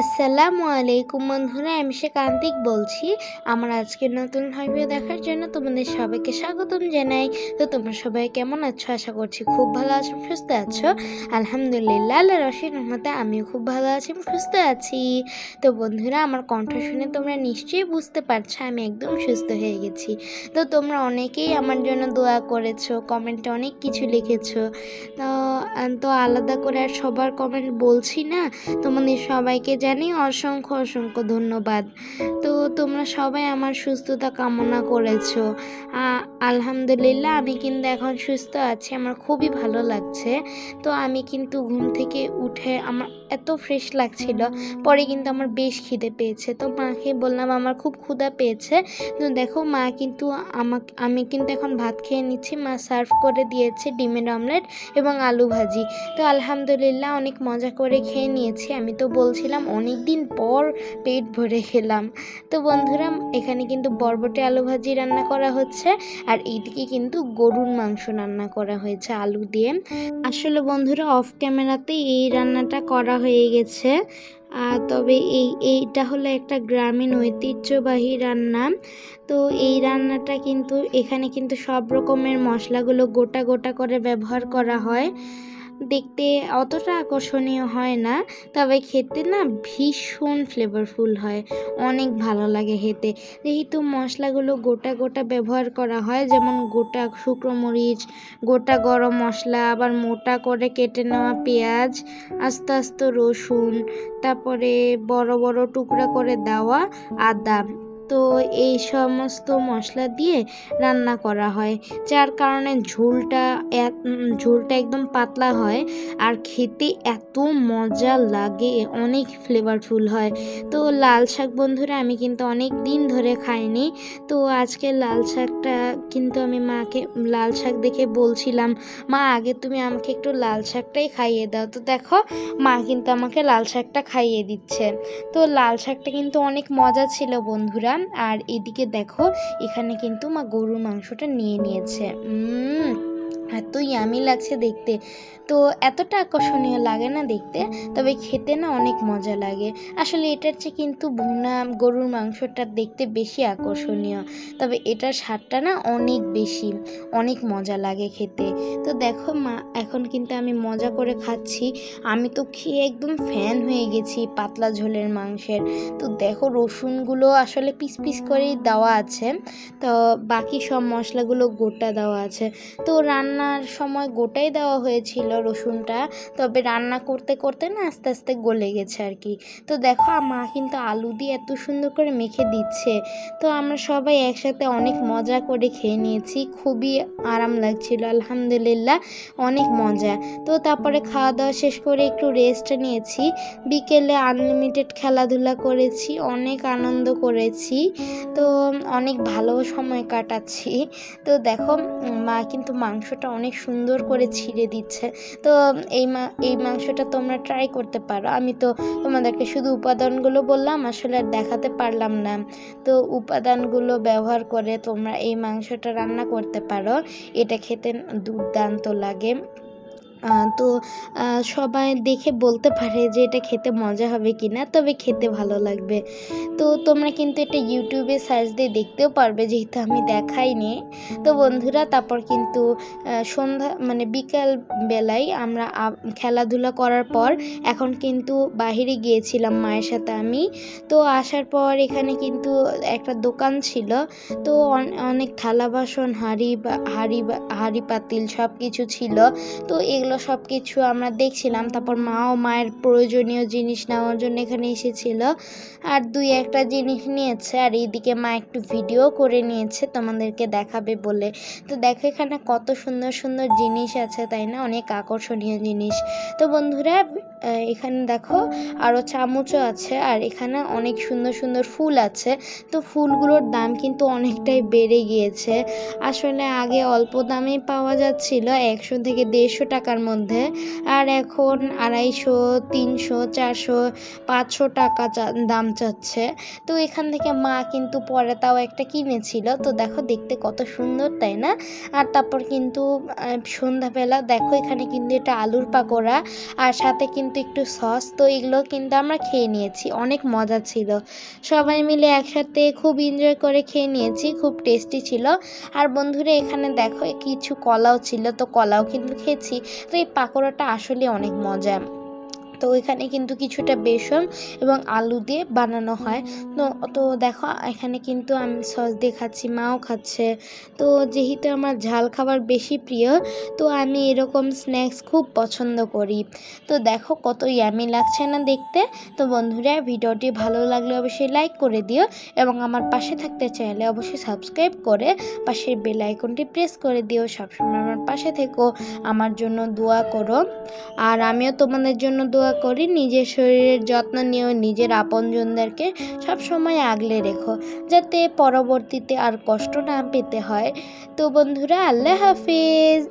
আসসালামু আলাইকুম বন্ধুরা, আমি সে কান্তিক বলছি। আমার আজকের নতুন ভিডিও দেখার জন্য তোমাদের সবাইকে স্বাগতম জানাই। তো তোমরা সবাই কেমন আছো? আশা করছি খুব ভালো আছো, সুস্থ আছো। আলহামদুলিল্লাহ আল্লাহ রশিদ রহমতে আমিও খুব ভালো আছি সুস্থ আছি। তো বন্ধুরা, আমার কণ্ঠ শুনে তোমরা নিশ্চয়ই বুঝতে পারছ, আমি একদম সুস্থ হয়ে গেছি। তো তোমরা অনেকেই আমার জন্য দোয়া করেছ, কমেন্টে অনেক কিছু লিখেছো। তো তো আলাদা করে আর সবার কমেন্ট বলছি না। তোমাদের সবাইকে জানি অসংখ্য অসংখ্য ধন্যবাদ। তো তোমরা সবাই আমার সুস্থতা কামনা করেছ। আলহামদুলিল্লাহ আমি কিন্তু এখন সুস্থ আছি, আমার খুবই ভালো লাগছে। তো আমি কিন্তু ঘুম থেকে উঠে আমার এত ফ্রেশ লাগছিল। পরে কিন্তু আমার বেশ খিদে পেয়েছে। তো মাকে বললাম, আমার খুব ক্ষুধা পেয়েছে। তো দেখো, মা কিন্তু আমাকে, আমি কিন্তু এখন ভাত খেয়ে নিচ্ছি। মা সার্ভ করে দিয়েছে ডিমের অমলেট এবং আলু ভাজি। তো আলহামদুলিল্লাহ অনেক মজা করে খেয়ে নিয়েছি। আমি তো বলছিলাম অনেক দিন পর পেট ভরে খেলাম। তো বন্ধুরা, এখানে কিন্তু বরবটি আলু ভাজি রান্না করা হচ্ছে আর এইদিকে কিন্তু গরুর মাংস রান্না করা হয়েছে আলু দিয়ে। আসলে বন্ধুরা অফ ক্যামেরাতে এই রান্নাটা করা হয়ে গেছে। তবে এই, এইটা হলো একটা গ্রামীণ ঐতিহ্যবাহী রান্না। তো এই রান্নাটা কিন্তু, এখানে কিন্তু সব রকমের মশলাগুলো গোটা গোটা করে ব্যবহার করা হয়। দেখতে অতটা আকর্ষণীয় হয় না, তবে খেতে না ভীষণ ফ্লেভারফুল হয়। অনেক ভালো লাগে খেতে। যেহেতু মশলাগুলো গোটা গোটা ব্যবহার করা হয়, যেমন গোটা শুকনো মরিচ, গোটা গরম মশলা, আবার মোটা করে কেটে নেওয়া পেঁয়াজ, আস্তে আস্তে রসুন, তারপরে বড় বড় টুকরা করে দেওয়া আদা। তো এই সমস্ত মশলা দিয়ে রান্না করা হয়। যার কারণে ঝোলটা ঝোলটা একদম পাতলা হয় আর খেতে এত মজা লাগে, অনেক ফ্লেভারফুল হয়। তো লাল শাক বন্ধুরা, আমি কিন্তু অনেক দিন ধরে খাইনি। তো আজকে লাল শাকটা কিন্তু আমি মাকে, লাল শাক দেখে বলছিলাম, মা, আগে তুমি আমাকে একটু লাল শাকটাই খাইয়ে দাও। তো দেখো, মা কিন্তু আমাকে লাল শাকটা খাইয়ে দিচ্ছে। তো লাল শাকটা কিন্তু অনেক মজা ছিল বন্ধুরা। আর এদিকে দেখো এখানে কিন্তু মা গরুর মাংসটা নিয়ে নিয়েছে। উম এত ইয়ামি লাগছে দেখতে। তো এতটা আকর্ষণীয় লাগে না দেখতে, তবে খেতে না অনেক মজা লাগে। আসলে এটার চেয়ে কিন্তু ভুনা গরুর মাংসটা দেখতে বেশি আকর্ষণীয়, তবে এটার স্বাদটা না অনেক বেশি, অনেক মজা লাগে খেতে। তো দেখো মা, এখন কিন্তু আমি মজা করে খাচ্ছি। আমি তো খেয়ে একদম ফ্যান হয়ে গেছি পাতলা ঝোলের মাংসের। তো দেখো রসুনগুলো আসলে পিস পিস করেই দেওয়া আছে, তো বাকি সব মশলাগুলো গোটা দেওয়া আছে। তো রান্নার সময় গোটাই দেওয়া হয়েছিল রসুনটা, তবে রান্না করতে করতে না আস্তে আস্তে গলে গেছে আর কি। তো দেখো মা কিন্তু আলু দিয়ে এত সুন্দর করে মেখে দিচ্ছে। তো আমরা সবাই একসাথে অনেক মজা করে খেয়ে নিয়েছি, খুবই আরাম লাগছিল, আলহামদুলিল্লাহ অনেক মজা। তো তারপরে খাওয়া দাওয়া শেষ করে একটু রেস্ট নিয়েছি। বিকেলে আনলিমিটেড খেলাধুলা করেছি, অনেক আনন্দ করেছি। তো অনেক ভালো সময় কাটাচ্ছি। তো দেখো, মা কিন্তু মাংসটা অনেক সুন্দর করে ছিঁড়ে দিচ্ছে। তো এই মা, এই মাংসটা তোমরা ট্রাই করতে পারো। আমি তো তোমাদেরকে শুধু উপাদানগুলো বললাম, আসলে আর দেখাতে পারলাম না। তো উপাদানগুলো ব্যবহার করে তোমরা এই মাংসটা রান্না করতে পারো। এটা খেতে দুর্দান্ত লাগে। তো সবাই দেখে বলতে পারে যে এটা খেতে মজা হবে কি না তবে খেতে ভালো লাগবে। তো, তোমরা কিন্তু এটা ইউটিউবে সার্চ দিয়ে দেখতেও পারবে, যেহেতু আমি দেখাইনি। তো বন্ধুরা, তারপর কিন্তু সন্ধ্যা মানে বিকাল বেলায় আমরা খেলাধুলা করার পর এখন কিন্তু বাহিরে গিয়েছিলাম মায়ের সাথে আমি। তো আসার পর এখানে কিন্তু একটা দোকান ছিল। তো অন- অনেক থালা বাসন, হাঁড়ি হাঁড়ি হাঁড়ি পাতিল সব কিছু ছিল। তো এগুলো সব কিছু আমরা দেখছিলাম, তারপর মাও মায়ের প্রয়োজনীয় জিনিস নেওয়ার জন্য এখানে এসেছিল। আর দুই একটা জিনিস নিয়েছে, আর এইদিকে মা একটু ভিডিও করে নিয়েছে, তোমাদেরকে দেখাবে বলে। তো দেখো এখানে কত সুন্দর সুন্দর জিনিস আছে, তাই না? অনেক আকর্ষণীয় জিনিস। তো বন্ধুরা এখানে দেখো আরও চামচও আছে, আর এখানে অনেক সুন্দর সুন্দর ফুল আছে। তো ফুলগুলোর দাম কিন্তু অনেকটাই বেড়ে গিয়েছে। আসলে আগে অল্প দামেই পাওয়া যাচ্ছিল, একশো থেকে দেড়শো টাকার মধ্যে। আর এখন আড়াইশো, তিনশো, চারশো, পাঁচশো টাকা দাম চাচ্ছে। তো এখান থেকে মা কিন্তু পরে তাও একটা কিনেছিল। তো দেখো দেখতে কত সুন্দর, তাই না? আর তারপর কিন্তু সন্ধ্যাবেলা দেখো এখানে কিন্তু এটা আলুর পাকোড়া আর সাথে কিন্তু একটু সস। তো এগুলো কিন্তু আমরা খেয়ে নিয়েছি। অনেক মজা ছিল। সবাই মিলে একসাথে খুব এনজয় করে খেয়ে নিয়েছি। খুব টেস্টি ছিল। আর বন্ধুরা এখানে দেখো, কিছু কলাও ছিল। তো কলাও কিন্তু খেয়েছি। তো এই পাকোড়াটা আসলে অনেক মজা তো এখানে কিন্তু কিছুটা বেসন এবং আলু দিয়ে বানানো হয়। তো তো দেখো, এখানে কিন্তু আমি সস দিয়ে খাচ্ছি, মাও খাচ্ছে। তো যেহেতু আমার ঝাল খাবার বেশি প্রিয়, তো আমি এরকম স্ন্যাক্স খুব পছন্দ করি। তো দেখো কত ইয়ামি লাগছে না দেখতে। তো বন্ধুরা, ভিডিওটি ভালো লাগলে অবশ্যই লাইক করে দিও এবং আমার পাশে থাকতে চাইলে অবশ্যই সাবস্ক্রাইব করে পাশের বেল আইকনটি প্রেস করে দিও। সবসময় আমার পাশে থেকো, আমার জন্য দোয়া করো। আর আমিও তোমাদের জন্য দোয়া করি নিজের শরীরের যত্ন নিয়েও নিজের আপনজনদেরকে সবসময় আগলে রেখো, যাতে পরবর্তীতে আর কষ্ট না পেতে হয়। তো বন্ধুরা, আল্লাহ হাফিজ।